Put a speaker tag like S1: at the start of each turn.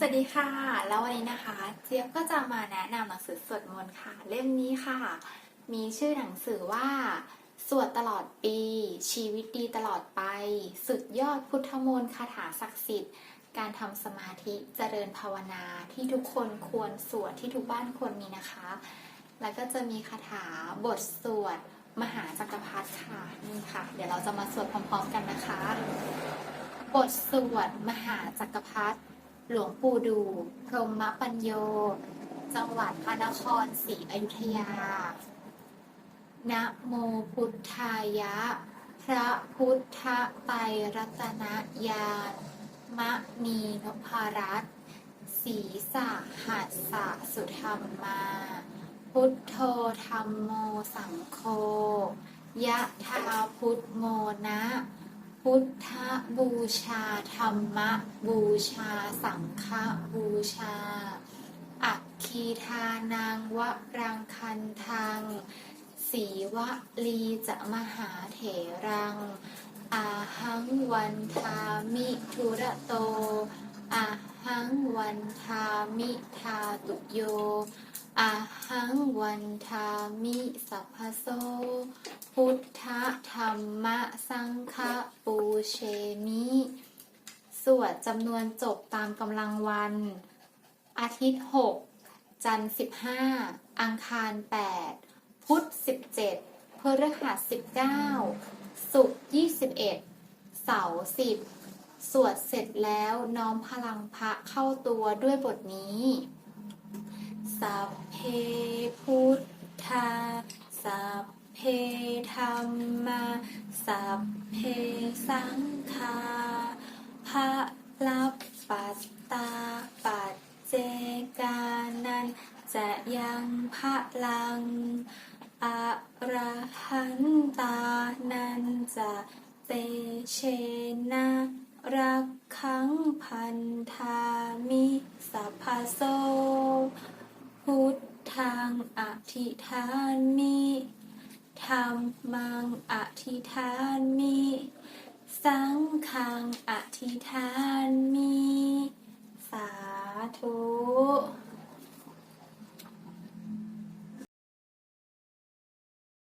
S1: สวัสดีค่ะ แล้ววันนี้นะคะ เจี๊ยบก็จะมาแนะนำหนังสือสวดมนต์ค่ะ เล่มนี้ค่ะ มีชื่อหนังสือว่า สวดตลอดปี ชีวิตดีตลอดไป สุดยอดพุทธมนต์คาถาศักดิ์สิทธิ์ การทำสมาธิเจริญภาวนาที่ทุกคนควรสวดที่ทุกบ้านควรมีนะคะ แล้วก็จะมีคาถาบทสวด มหาจักรพรรดิค่ะนี่ค่ะ เดี๋ยวเราจะมาสวดพร้อมๆกันนะคะ บทสวดมหาจักรพรรดิ หลวงปู่ดู พรหมปัญโย จังหวัดพระนครศรีอยุธยา นะโมพุทธายะ พระพุทธไตรรัตนญาณมะนีนพรัตศีสะหัสสะสุธรรมา พุทโธธรรมโมสังโฆยะธาพุทโมนะ พุทธบูชา ธรรมบูชา สังฆบูชา อัคคีทานังวรังคันทัง สีวะลีจะมหาเถรัง อาหังวันทามิทุระโต อาหังวันทามิทาตุโย วันทามิสัพพโสพุทธธรรมะสังฆปูเชมิสวดจำนวนจบตามกำลังวัน อาทิตย์ 6 จันทร์15 อังคาร 8 พุธ17พฤหัส19 ศุกร์21 เสาร์10 สวดเสร็จแล้วน้อมพลังพระเข้าตัวด้วยบทนี้ สัพเพพุทธา สัพเพธรรมา สัพเพสังฆาพระลับปัตตาปัจเจกานันจะยังพระลังอะระหันตานันจะเตเชนะรักขังพันธามิสัพพโส ธิษฐานมิธรรมังอธิษฐานมิสังฆังอธิษฐาน